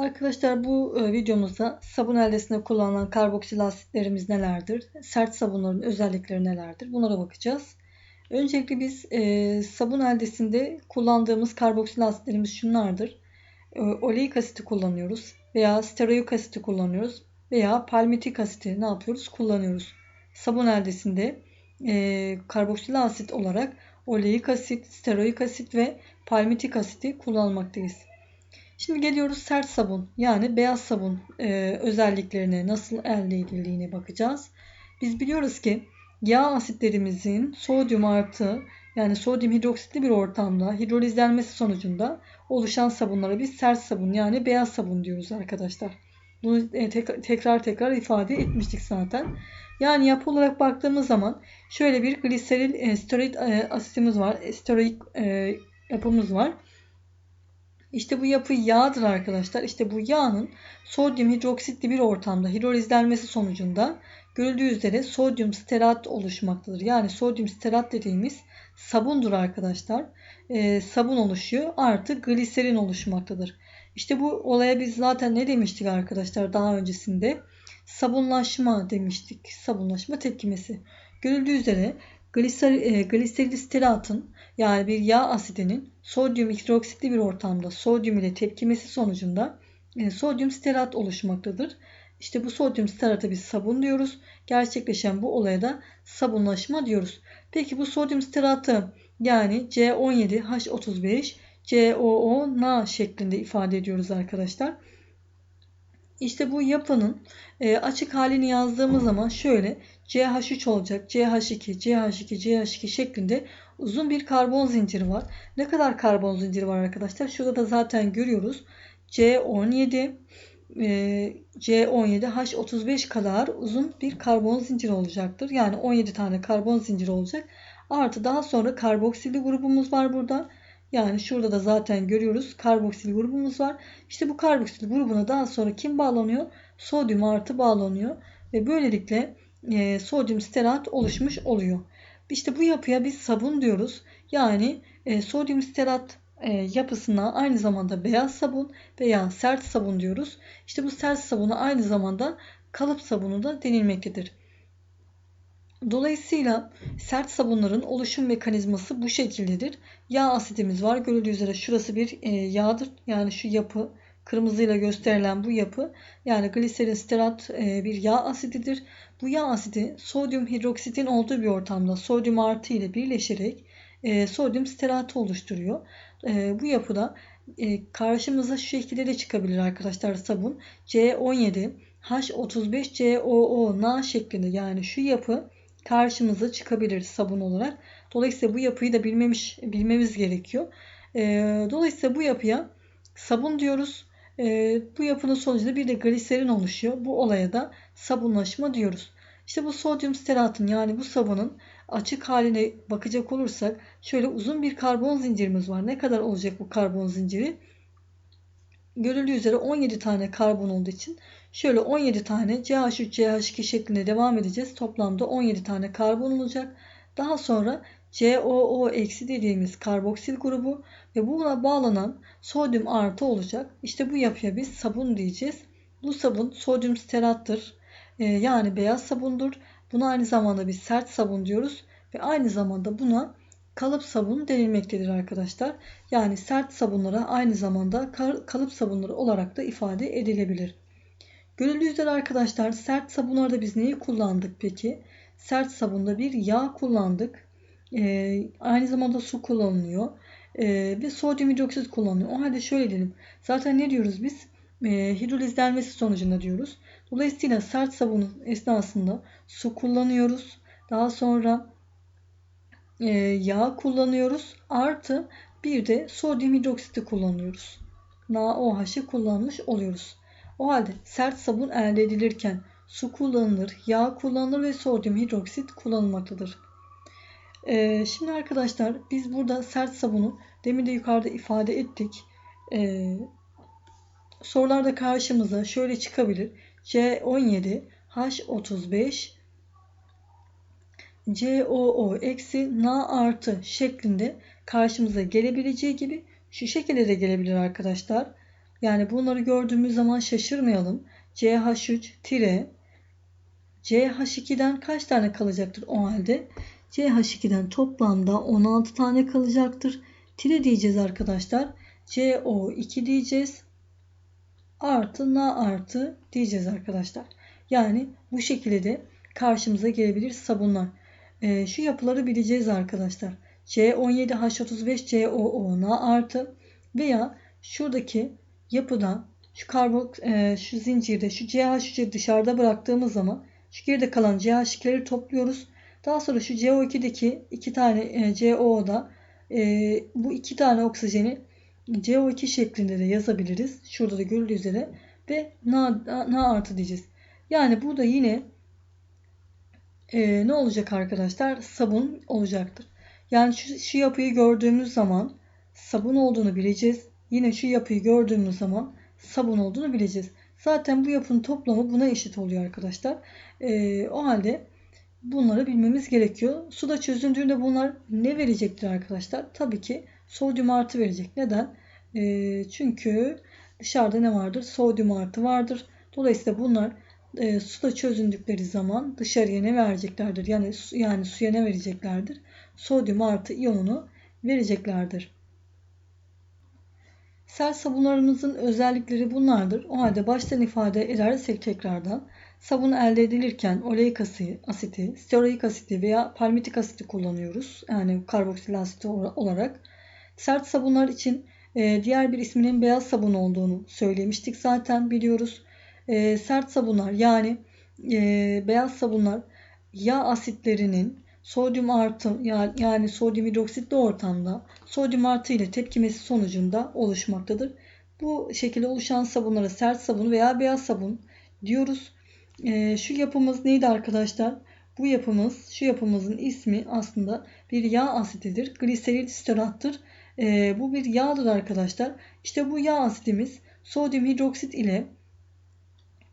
Arkadaşlar bu e, videomuzda sabun eldesinde kullanılan karboksil asitlerimiz nelerdir? Sert sabunların özellikleri nelerdir? Bunlara bakacağız. Öncelikle biz e, sabun eldesinde kullandığımız karboksil asitlerimiz şunlardır. E, oleik asiti kullanıyoruz veya stearoik asiti kullanıyoruz veya palmitik asiti ne yapıyoruz? Kullanıyoruz. Sabun eldesinde e, karboksil asit olarak oleik asit, stearoik asit ve palmitik asiti kullanmaktayız. Şimdi geliyoruz sert sabun yani beyaz sabun e, özelliklerine nasıl elde edildiğine bakacağız. Biz biliyoruz ki yağ asitlerimizin sodyum artı yani sodyum hidroksitli bir ortamda hidrolizlenmesi sonucunda oluşan sabunlara biz sert sabun yani beyaz sabun diyoruz arkadaşlar. Bunu e, tek, tekrar tekrar ifade etmiştik zaten. Yani yapı olarak baktığımız zaman şöyle bir gliseril e, steroid e, asitimiz var. Steroid e, yapımız var. İşte bu yapı yağdır arkadaşlar. İşte bu yağın sodyum hidroksitli bir ortamda hidrolizlenmesi sonucunda görüldüğü üzere sodyum sterat oluşmaktadır. Yani sodyum sterat dediğimiz sabundur arkadaşlar. E, sabun oluşuyor artı gliserin oluşmaktadır. İşte bu olaya biz zaten ne demiştik arkadaşlar daha öncesinde? Sabunlaşma demiştik. Sabunlaşma tepkimesi. Görüldüğü üzere gliser, e, yani bir yağ asidinin sodyum hidroksitli bir ortamda sodyum ile tepkimesi sonucunda e, sodyum sterat oluşmaktadır. İşte bu sodyum sterata biz sabun diyoruz. Gerçekleşen bu olaya da sabunlaşma diyoruz. Peki bu sodyum steratı yani C17H35 COO şeklinde ifade ediyoruz arkadaşlar. İşte bu yapının e, açık halini yazdığımız zaman şöyle CH3 olacak. CH2, CH2, CH2 şeklinde uzun bir karbon zinciri var. Ne kadar karbon zinciri var arkadaşlar? Şurada da zaten görüyoruz. C17, e, C17, H35 kadar uzun bir karbon zinciri olacaktır. Yani 17 tane karbon zinciri olacak. Artı daha sonra karboksili grubumuz var burada. Yani şurada da zaten görüyoruz karboksil grubumuz var. İşte bu karboksil grubuna daha sonra kim bağlanıyor? Sodyum artı bağlanıyor. Ve böylelikle e, sodyum sterat oluşmuş oluyor. İşte bu yapıya biz sabun diyoruz. Yani e, sodyum sterat e, yapısına aynı zamanda beyaz sabun veya sert sabun diyoruz. İşte bu sert sabuna aynı zamanda kalıp sabunu da denilmektedir. Dolayısıyla sert sabunların oluşum mekanizması bu şekildedir. Yağ asidimiz var. Görüldüğü üzere şurası bir e, yağdır. Yani şu yapı kırmızıyla gösterilen bu yapı yani gliserin sterat e, bir yağ asididir. Bu yağ asidi sodyum hidroksitin olduğu bir ortamda sodyum artı ile birleşerek e, sodyum steratı oluşturuyor. Bu yapıda karşımıza şu şekilde de çıkabilir arkadaşlar sabun. C17 H35 COO Na şeklinde yani şu yapı karşımıza çıkabilir sabun olarak. Dolayısıyla bu yapıyı da bilmemiş bilmemiz gerekiyor. E, dolayısıyla bu yapıya sabun diyoruz. E, bu yapının sonucunda bir de gliserin oluşuyor. Bu olaya da sabunlaşma diyoruz. İşte bu sodyum steratın yani bu sabunun açık haline bakacak olursak şöyle uzun bir karbon zincirimiz var. Ne kadar olacak bu karbon zinciri? Görüldüğü üzere 17 tane karbon olduğu için şöyle 17 tane CH3 CH2 şeklinde devam edeceğiz. Toplamda 17 tane karbon olacak. Daha sonra COO eksi dediğimiz karboksil grubu ve buna bağlanan sodyum artı olacak. İşte bu yapıya biz sabun diyeceğiz. Bu sabun sodyum sterattır. Ee, yani beyaz sabundur. Buna aynı zamanda biz sert sabun diyoruz ve aynı zamanda buna kalıp sabun denilmektedir arkadaşlar. Yani sert sabunlara aynı zamanda kalıp sabunları olarak da ifade edilebilir. Görüldüğü arkadaşlar sert sabunlarda biz neyi kullandık peki? Sert sabunda bir yağ kullandık. Ee, aynı zamanda su kullanılıyor. Ee, ve sodyum hidroksit kullanılıyor. O halde şöyle diyelim. Zaten ne diyoruz biz? Ee, hidrolizlenmesi sonucunda diyoruz. Dolayısıyla sert sabunun esnasında su kullanıyoruz. Daha sonra e, yağ kullanıyoruz. Artı bir de sodyum hidroksiti kullanıyoruz. NaOH'ı kullanmış oluyoruz. O halde sert sabun elde edilirken su kullanılır, yağ kullanılır ve sodyum hidroksit kullanılmaktadır. Ee, şimdi arkadaşlar biz burada sert sabunu demin de yukarıda ifade ettik. Ee, sorularda karşımıza şöyle çıkabilir. C17 H35 COO eksi Na artı şeklinde karşımıza gelebileceği gibi şu şekilde de gelebilir arkadaşlar. Yani bunları gördüğümüz zaman şaşırmayalım. CH3 tire CH2'den kaç tane kalacaktır o halde? CH2'den toplamda 16 tane kalacaktır. Tire diyeceğiz arkadaşlar. CO2 diyeceğiz. Artı Na artı diyeceğiz arkadaşlar. Yani bu şekilde de karşımıza gelebilir sabunlar. Ee, şu yapıları bileceğiz arkadaşlar. C17H35COO Na artı veya şuradaki yapıda şu karbon e, şu zincirde şu CH hücre dışarıda bıraktığımız zaman şu geride kalan CH2'leri topluyoruz. Daha sonra şu CO2'deki iki tane e, CO'da e, bu iki tane oksijeni CO2 şeklinde de yazabiliriz. Şurada da görüldüğü üzere ve Na, Na artı diyeceğiz. Yani burada yine e, ne olacak arkadaşlar? Sabun olacaktır. Yani şu, şu yapıyı gördüğümüz zaman sabun olduğunu bileceğiz. Yine şu yapıyı gördüğümüz zaman sabun olduğunu bileceğiz. Zaten bu yapının toplamı buna eşit oluyor arkadaşlar. E, o halde bunları bilmemiz gerekiyor. Suda çözündüğünde bunlar ne verecektir arkadaşlar? Tabii ki sodyum artı verecek. Neden? E, çünkü dışarıda ne vardır? Sodyum artı vardır. Dolayısıyla bunlar e, suda çözündükleri zaman dışarıya ne vereceklerdir? Yani yani suya ne vereceklerdir? Sodyum artı iyonunu vereceklerdir. Sel sabunlarımızın özellikleri bunlardır. O halde baştan ifade edersek tekrardan sabun elde edilirken oleik asiti, stearoik asiti veya palmitik asiti kullanıyoruz. Yani karboksil asit olarak. Sert sabunlar için e, diğer bir isminin beyaz sabun olduğunu söylemiştik zaten biliyoruz. E, sert sabunlar yani e, beyaz sabunlar yağ asitlerinin sodyum artı yani sodyum hidroksitli ortamda sodyum artı ile tepkimesi sonucunda oluşmaktadır. Bu şekilde oluşan sabunlara sert sabun veya beyaz sabun diyoruz. E, şu yapımız neydi arkadaşlar? Bu yapımız, şu yapımızın ismi aslında bir yağ asitidir. Gliseril sterattır. E, bu bir yağdır arkadaşlar. İşte bu yağ asitimiz sodyum hidroksit ile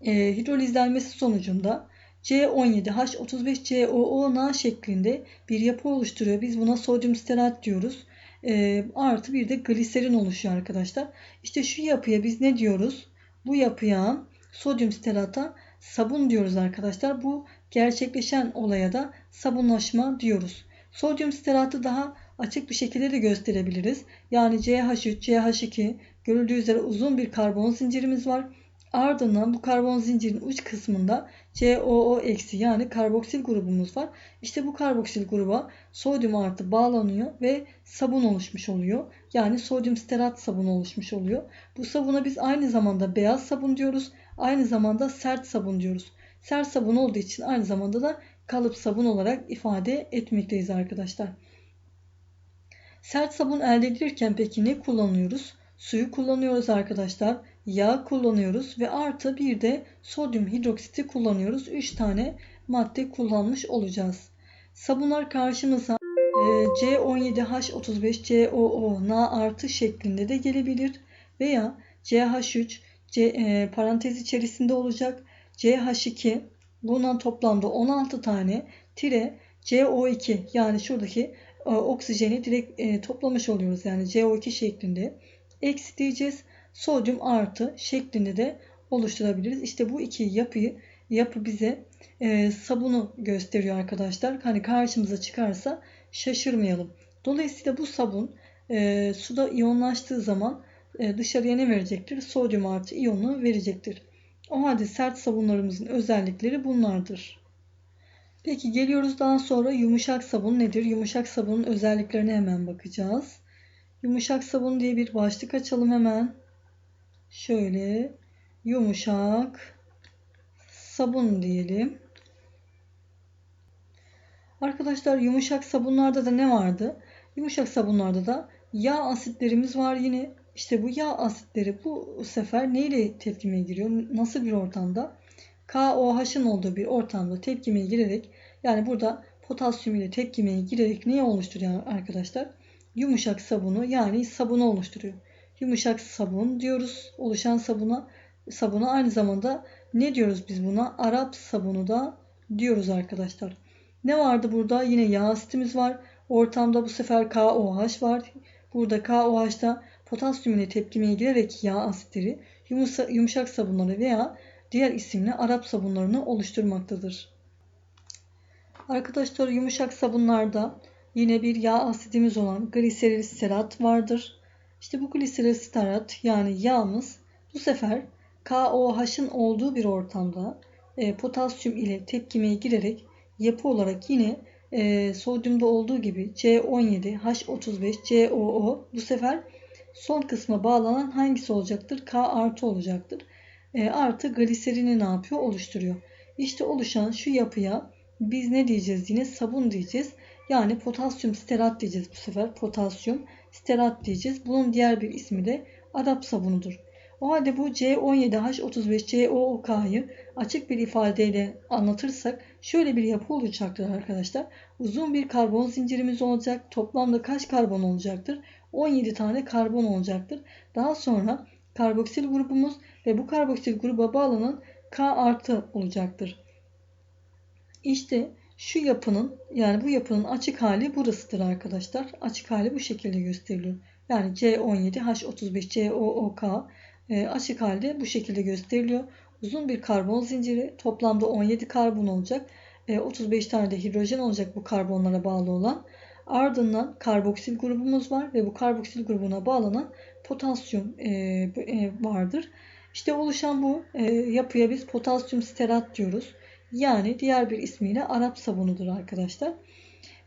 e, hidrolizlenmesi sonucunda C17H35COONA şeklinde bir yapı oluşturuyor. Biz buna sodyum stearat diyoruz. E, artı bir de gliserin oluşuyor arkadaşlar. İşte şu yapıya biz ne diyoruz? Bu yapıya sodyum stearata sabun diyoruz arkadaşlar. Bu gerçekleşen olaya da sabunlaşma diyoruz. Sodyum stearatı daha açık bir şekilde de gösterebiliriz. Yani CH3, CH2 görüldüğü üzere uzun bir karbon zincirimiz var. Ardından bu karbon zincirin uç kısmında COO yani karboksil grubumuz var. İşte bu karboksil gruba sodyum artı bağlanıyor ve sabun oluşmuş oluyor. Yani sodyum stearat sabunu oluşmuş oluyor. Bu sabuna biz aynı zamanda beyaz sabun diyoruz. Aynı zamanda sert sabun diyoruz. Sert sabun olduğu için aynı zamanda da kalıp sabun olarak ifade etmekteyiz arkadaşlar. Sert sabun elde edilirken peki ne kullanıyoruz? Suyu kullanıyoruz arkadaşlar yağ kullanıyoruz ve artı bir de sodyum hidroksiti kullanıyoruz. 3 tane madde kullanmış olacağız. Sabunlar karşımıza e, C17H35COO Na artı şeklinde de gelebilir veya CH3 C, e, parantez içerisinde olacak CH2 bundan toplamda 16 tane tire CO2 yani şuradaki e, oksijeni direkt e, toplamış oluyoruz yani CO2 şeklinde eksi diyeceğiz sodyum artı şeklinde de oluşturabiliriz. İşte bu iki yapıyı yapı bize e, sabunu gösteriyor arkadaşlar. Hani karşımıza çıkarsa şaşırmayalım. Dolayısıyla bu sabun e, suda iyonlaştığı zaman e, dışarıya ne verecektir? Sodyum artı iyonu verecektir. O halde sert sabunlarımızın özellikleri bunlardır. Peki geliyoruz daha sonra yumuşak sabun nedir? Yumuşak sabunun özelliklerine hemen bakacağız. Yumuşak sabun diye bir başlık açalım hemen şöyle yumuşak sabun diyelim. Arkadaşlar yumuşak sabunlarda da ne vardı? Yumuşak sabunlarda da yağ asitlerimiz var yine. İşte bu yağ asitleri bu sefer neyle tepkimeye giriyor? Nasıl bir ortamda? KOH'ın olduğu bir ortamda tepkimeye girerek yani burada potasyum ile tepkimeye girerek neyi oluşturuyor arkadaşlar? Yumuşak sabunu yani sabunu oluşturuyor yumuşak sabun diyoruz. Oluşan sabuna sabuna aynı zamanda ne diyoruz biz buna? Arap sabunu da diyoruz arkadaşlar. Ne vardı burada? Yine yağ asitimiz var. Ortamda bu sefer KOH var. Burada KOH'da potasyum ile tepkimeye girerek yağ asitleri yumuşak sabunları veya diğer isimle Arap sabunlarını oluşturmaktadır. Arkadaşlar yumuşak sabunlarda yine bir yağ asidimiz olan gliseril stearat vardır. İşte bu gliseril stearat yani yağımız bu sefer KOH'ın olduğu bir ortamda e, potasyum ile tepkimeye girerek yapı olarak yine e, sodyumda olduğu gibi C17, H35, COO bu sefer son kısma bağlanan hangisi olacaktır? K artı olacaktır. E, artı gliserini ne yapıyor? Oluşturuyor. İşte oluşan şu yapıya biz ne diyeceğiz yine? Sabun diyeceğiz. Yani potasyum sterat diyeceğiz bu sefer. Potasyum sterat diyeceğiz. Bunun diğer bir ismi de Arap sabunudur. O halde bu C17H35COOK'yı açık bir ifadeyle anlatırsak şöyle bir yapı olacaktır arkadaşlar. Uzun bir karbon zincirimiz olacak. Toplamda kaç karbon olacaktır? 17 tane karbon olacaktır. Daha sonra karboksil grubumuz ve bu karboksil gruba bağlanan K artı olacaktır. İşte şu yapının yani bu yapının açık hali burasıdır arkadaşlar. Açık hali bu şekilde gösteriliyor. Yani C17H35COOK e, açık halde bu şekilde gösteriliyor. Uzun bir karbon zinciri toplamda 17 karbon olacak. 35 e, tane de hidrojen olacak bu karbonlara bağlı olan. Ardından karboksil grubumuz var ve bu karboksil grubuna bağlanan potasyum e, vardır. İşte oluşan bu yapıya biz potasyum sterat diyoruz. Yani diğer bir ismiyle Arap sabunudur arkadaşlar.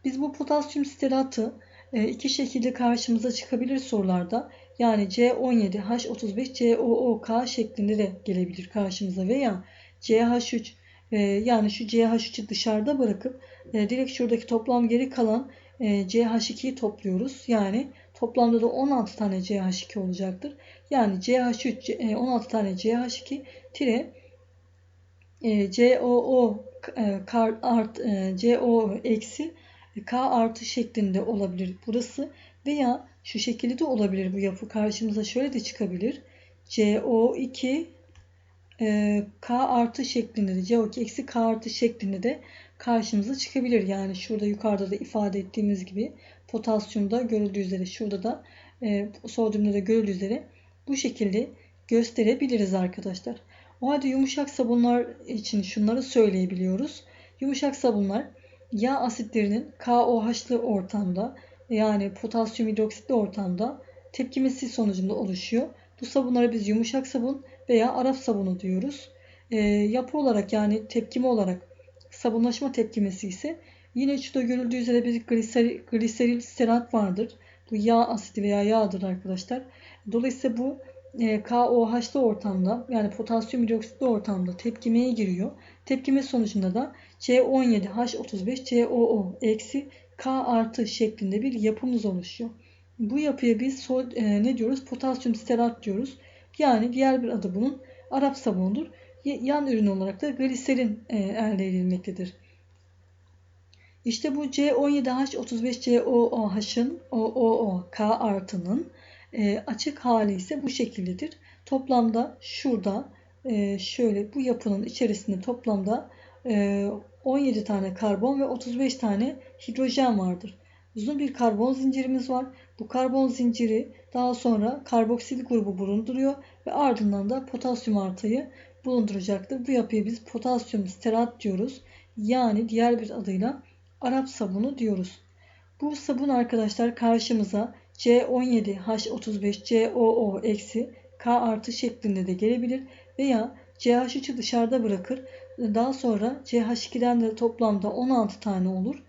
Biz bu potasyum steratı iki şekilde karşımıza çıkabilir sorularda. Yani C17H35COOK şeklinde de gelebilir karşımıza veya CH3 e, yani şu CH3'ü dışarıda bırakıp e, direkt şuradaki toplam geri kalan e, CH2'yi topluyoruz. Yani toplamda da 16 tane CH2 olacaktır. Yani CH3 16 tane CH2 tire COO art CO eksi K artı şeklinde olabilir burası veya şu şekilde de olabilir bu yapı. Karşımıza şöyle de çıkabilir. CO2 e, K artı şeklinde de CO2 eksi K artı şeklinde de karşımıza çıkabilir. Yani şurada yukarıda da ifade ettiğimiz gibi potasyumda görüldüğü üzere şurada da e, sodyumda da görüldüğü üzere bu şekilde gösterebiliriz arkadaşlar. O halde yumuşak sabunlar için şunları söyleyebiliyoruz. Yumuşak sabunlar yağ asitlerinin KOH'lı ortamda yani potasyum hidroksitli ortamda tepkimesi sonucunda oluşuyor. Bu sabunlara biz yumuşak sabun veya Arap sabunu diyoruz. E, yapı olarak yani tepkime olarak sabunlaşma tepkimesi ise yine şurada görüldüğü üzere bir gliseril, gliseril sterat vardır. Bu yağ asidi veya yağdır arkadaşlar. Dolayısıyla bu e, KOH'lı ortamda yani potasyum hidroksitli ortamda tepkimeye giriyor. Tepkime sonucunda da C17H35COO eksi K artı şeklinde bir yapımız oluşuyor. Bu yapıya biz e, ne diyoruz? Potasyum stearat diyoruz. Yani diğer bir adı bunun Arap sabunudur. Yan ürün olarak da gliserin e, elde edilmektedir. İşte bu C17H35COOH'ın OOO K artının e, açık hali ise bu şekildedir. Toplamda şurada e, şöyle bu yapının içerisinde toplamda e, 17 tane karbon ve 35 tane hidrojen vardır. Uzun bir karbon zincirimiz var. Bu karbon zinciri daha sonra karboksil grubu bulunduruyor ve ardından da potasyum artıyı bulunduracaktır. Bu yapıya biz potasyum stearat diyoruz. Yani diğer bir adıyla Arap sabunu diyoruz. Bu sabun arkadaşlar karşımıza C17H35COO eksi K artı şeklinde de gelebilir veya CH3'ü dışarıda bırakır. Daha sonra CH2'den de toplamda 16 tane olur.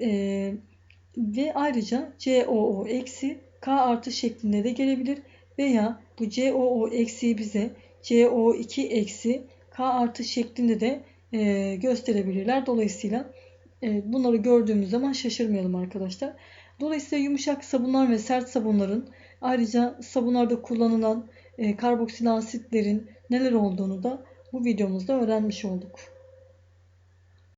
Ee, ve ayrıca COO K artı şeklinde de gelebilir. Veya bu COO eksiyi bize CO2 eksi K artı şeklinde de e, gösterebilirler. Dolayısıyla e, bunları gördüğümüz zaman şaşırmayalım arkadaşlar. Dolayısıyla yumuşak sabunlar ve sert sabunların ayrıca sabunlarda kullanılan e, karboksil asitlerin neler olduğunu da bu videomuzda öğrenmiş olduk.